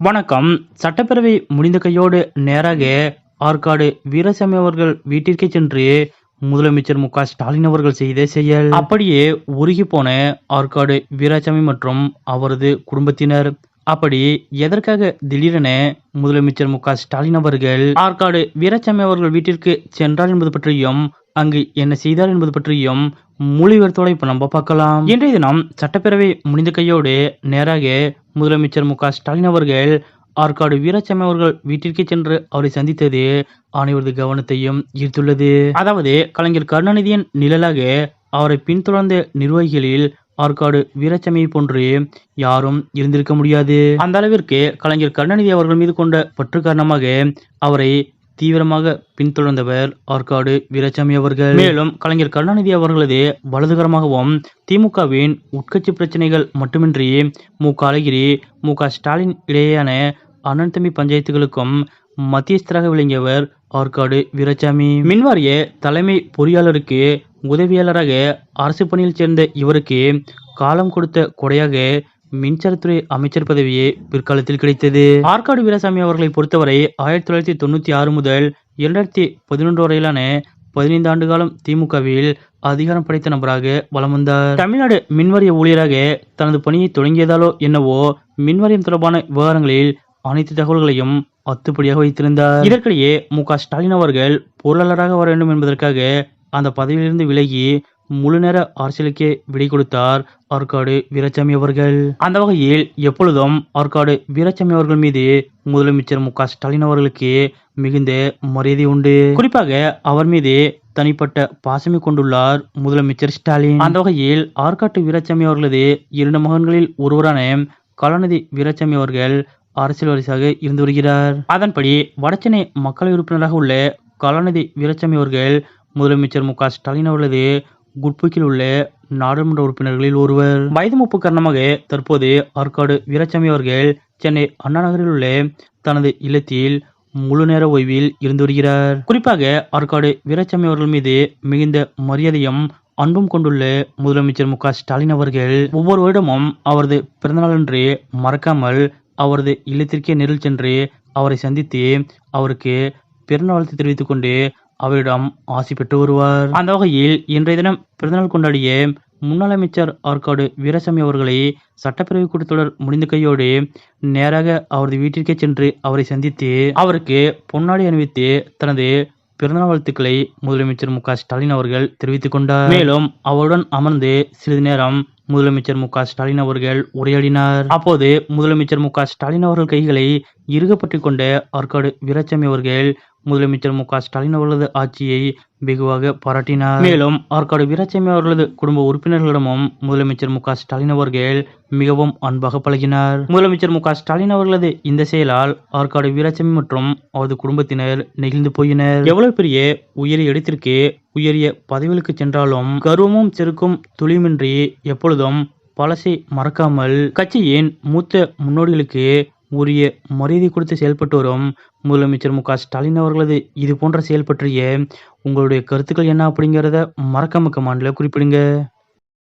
வணக்கம். சட்டப்பேரவை முடிந்த கையோடு நேராக ஆற்காடு வீரசாமி அவர்கள் வீட்டிற்கே சென்று முதலமைச்சர் மு ஸ்டாலின் அவர்கள் செய்த செயல். அப்படியே உருகி போன ஆற்காடு வீராசாமி மற்றும் அவரது குடும்பத்தினர் அப்படி எதற்காக திடீரென முதலமைச்சர் மு க ஸ்டாலின் அவர்கள் ஆற்காடு வீராசாமி அவர்கள் வீட்டிற்கு சென்றார் என்பது பற்றியும் அங்கு என்ன செய்தார் என்பது பற்றியும் முழு இப்போ இப்ப நம்ம பார்க்கலாம். இன்றைய தினம் சட்டப்பேரவை முடிந்த கையோடு நேராக முதலமைச்சர் மு க ஸ்டாலின் அவர்கள் ஆற்காடு வீராசாமி அவர்கள் வீட்டிற்கு சென்று அவரை சந்தித்தது அனைவரது கவனத்தையும் ஈர்த்துள்ளது. அதாவது கலைஞர் கருணாநிதியின் நிழலாக அவரை பின்தொடர்ந்த நிர்வாகிகளில் ஆற்காடு வீராசாமியை போன்று யாரும் இருந்திருக்க முடியாது. அந்த அளவிற்கு கலைஞர் கருணாநிதி அவர்கள் மீது கொண்ட பற்று காரணமாக அவரை தீவிரமாக பின்தொடர்ந்தவர் ஆற்காடு வீராசாமி அவர்கள். மேலும் கலைஞர் கருணாநிதி அவர்களது வலதுகரமாகவும் திமுகவின் உட்கட்சி பிரச்சனைகள் மட்டுமின்றி மு. க. அழகிரி மு. க. ஸ்டாலின் இடையேயான அண்ணன் தம்பி பஞ்சாயத்துகளுக்கும் மத்தியஸ்தராக விளங்கியவர் ஆற்காடு வீராசாமி மின்வாரிய தலைமை பொறியாளருக்கு உதவியாளராக அரசு பணியில் சேர்ந்த இவருக்கு காலம் கொடுத்த கொடையாக மின்சாரத்துறை அமைச்சர் பதவியே பிற்காலத்தில் கிடைத்தது. ஆற்காடு வீரசாமி அவர்களை பொறுத்தவரை ஆயிரத்தி தொள்ளாயிரத்தி தொண்ணூத்தி ஆறு முதல் இரண்டாயிரத்தி பதினொன்று வரையிலான பதினைந்து ஆண்டு காலம் திமுகவில் அதிகாரம் படைத்த நபராக வலம் வந்தார். தமிழ்நாடு மின்வாரிய ஊழியராக தனது பணியை தொடங்கியதாலோ என்னவோ மின்வாரியம் தொடர்பான விவகாரங்களில் அனைத்து தகவல்களையும் அத்துப்படியாக வைத்திருந்தார். இதற்கிடையே மு க ஸ்டாலின் அவர்கள் பொருளாளராக வர வேண்டும் என்பதற்காக அந்த பதவியிலிருந்து விலகி முழு நேர அரசியலுக்கே விடை கொடுத்தார் ஆற்காடு வீரசாமி அவர்கள். அந்த வகையில் எப்பொழுதும் ஆற்காடு வீரசாமி அவர்கள் மீது முதலமைச்சர் மு ஸ்டாலின் அவர்களுக்கு மிகுந்த மரியாதை உண்டு. குறிப்பாக அவர் மீது தனிப்பட்ட பாசமை கொண்டுள்ளார் முதலமைச்சர் ஸ்டாலின். அந்த வகையில் ஆற்காட்டு வீரசாமி அவர்களது இரண்டு மகன்களில் ஒருவரான கலாநிதி வீரசாமி அவர்கள் அரசியல் வாரிசாக இருந்து வருகிறார். அதன்படி வடசென்னை மக்களவை உறுப்பினராக உள்ள கலாநிதி வீரசாமி அவர்கள் முதலமைச்சர் மு க ஸ்டாலின் அவர்களது குட்புக்கில் உள்ள நாடாளுமன்ற உறுப்பினர்களில் ஒருவர். வயது மூப்பு காரணமாக தற்போது ஆற்காடு வீரசாமி அவர்கள் சென்னை அண்ணா நகரில் உள்ள தனது இல்லத்தில் முழு நேர ஓய்வில் இருந்து வருகிறார். குறிப்பாக ஆற்காடு வீரசாமி அவர்கள் மீது மிகுந்த மரியாதையும் அன்பும் கொண்டுள்ள முதலமைச்சர் மு க ஸ்டாலின் அவர்கள் ஒவ்வொரு வருடமும் அவரது பிறந்தநாளன்று மறக்காமல் அவரது இல்லத்திற்கே நேரில் சென்று அவரை சந்தித்து அவருக்கு பிறந்தநாள் தெரிவித்துக் கொண்டு அவரிடம் ஆசி பெற்று வருவார். அந்த வகையில் இன்றைய தினம் பிறந்தநாள் கொண்டாடிய முன்னாள் அமைச்சர் ஆற்காடு வீரசாமி அவர்களை சட்டப்பேரவை கூட்டத்தொடர் முடிந்த கையோடு நேராக அவரது வீட்டிற்கே சென்று அவரை சந்தித்து அவருக்கு பொன்னாடி அணிவித்து தனது பிறந்தநாள் வாழ்த்துக்களை முதலமைச்சர் மு ஸ்டாலின் அவர்கள் தெரிவித்துக் கொண்டார். மேலும் அவருடன் அமர்ந்து சிறிது நேரம் முதலமைச்சர் மு ஸ்டாலின் அவர்கள் உரையாடினார். அப்போது முதலமைச்சர் மு ஸ்டாலின் அவர்கள் கைகளை இறுக கொண்ட ஆற்காடு வீரசாமி அவர்கள் முதலமைச்சர் மு க ஸ்டாலின் அவர்களது ஆட்சியை வெகுவாக பாராட்டினார். மேலும் ஆற்காடு வீரசாமி அவர்களது குடும்ப உறுப்பினர்களிடமும் முதலமைச்சர் மு க ஸ்டாலின் அவர்கள் மிகவும் அன்பாக பழகினார். முதலமைச்சர் மு க ஸ்டாலின் அவர்களது இந்த செயலால் ஆற்காடு வீரசாமி மற்றும் அவரது குடும்பத்தினர் நெகிழ்ந்து போயினர். எவ்வளவு பெரிய உயரிய இடத்திற்கு உயரிய பதவிகளுக்கு சென்றாலும் கர்வமும் செருக்கும் துளியுமின்றி எப்பொழுதும் பழசை மறக்காமல் கட்சியின் மூத்த முன்னோடிகளுக்கு உரிய மரியாதை கொடுத்து செயல்பட்டு வரும். முதலமைச்சர் மு க ஸ்டாலின் அவர்களது இது போன்ற செயல் பற்றிய உங்களுடைய கருத்துக்கள் என்ன அப்படிங்கிறத மறக்காம கமாண்டில் குறிப்பிடுங்க.